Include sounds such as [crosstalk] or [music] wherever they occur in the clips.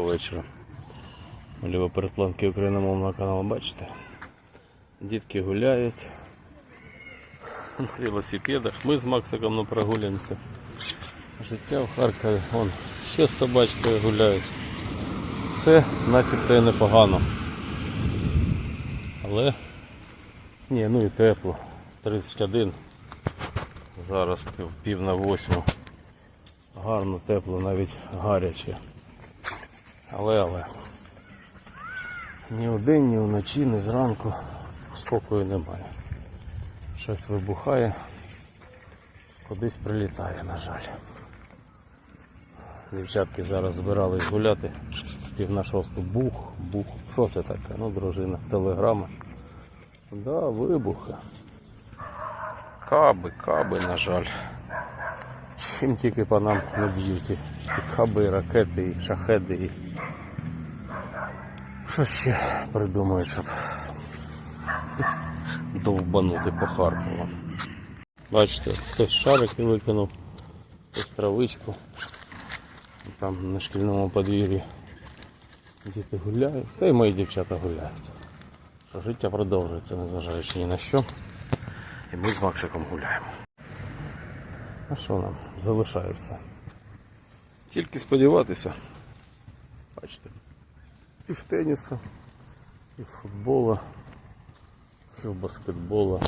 вечора. Ліво передпланки україномовного каналу, бачите? Дітки гуляють на велосипедах. Ми з Максиком на прогулянці. Життя в Харкові. Вон, ще з собачкою гуляють. Все начебто і непогано. Але ні, ну і тепло. 31. Зараз пів, пів на восьму. Гарно, тепло, навіть гаряче. Але, але. Ні вдень, ні вночі, ні зранку спокою немає. Щось вибухає, кудись прилітає, на жаль. Дівчатки зараз збирались гуляти. Пів на шосту. Бух, бух. Що це таке? Ну, дружина, телеграма. Да, вибухи. Каби, каби, на жаль. Чим тільки по нам не б'ють. І каби, і ракети, і шахеди, і що ще придумають, щоб довбанути по Харкову. Бачите, хтось шарики викинув, хтось травичку. Там на шкільному подвір'ї діти гуляють, та й мої дівчата гуляють. Що життя продовжується, незважаючи ні на що. І ми з Максиком гуляємо. А що нам залишається? Тільки сподіватися. Бачите, і в теніса, і в футбола, і в баскетбола.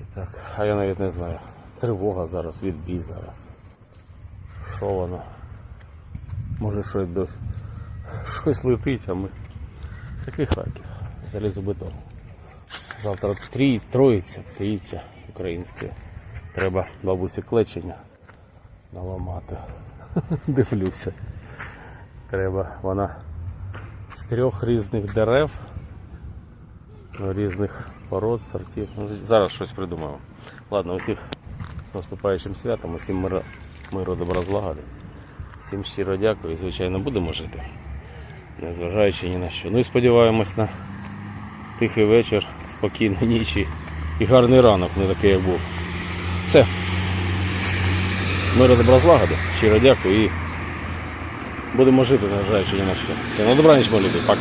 І а я навіть не знаю. Тривога зараз, відбій зараз. Що воно? Може щось до... щось летить, а ми такий Харків. Залізобетон. Завтра трій, троїця, трійця українське. Треба бабусі клечення наламати. [laughs] Дивлюся. Треба вона з трьох різних дерев, ну, різних пород, сортів. Ну, Зараз щось придумаємо. Ладно, усіх з наступаючим святом, усім миру, миру добра злагоди. Всім щиро дякую і, звичайно, будемо жити. Незважаючи ні на що. Ну і сподіваємось на тихий вечір, спокійну ніч і- гарний ранок, не такий як був. Все. Миру добра злагоди. Щиро дякую і будемо жити, незважаючи ні на що. Все, на добраніч, мої любі. Пока.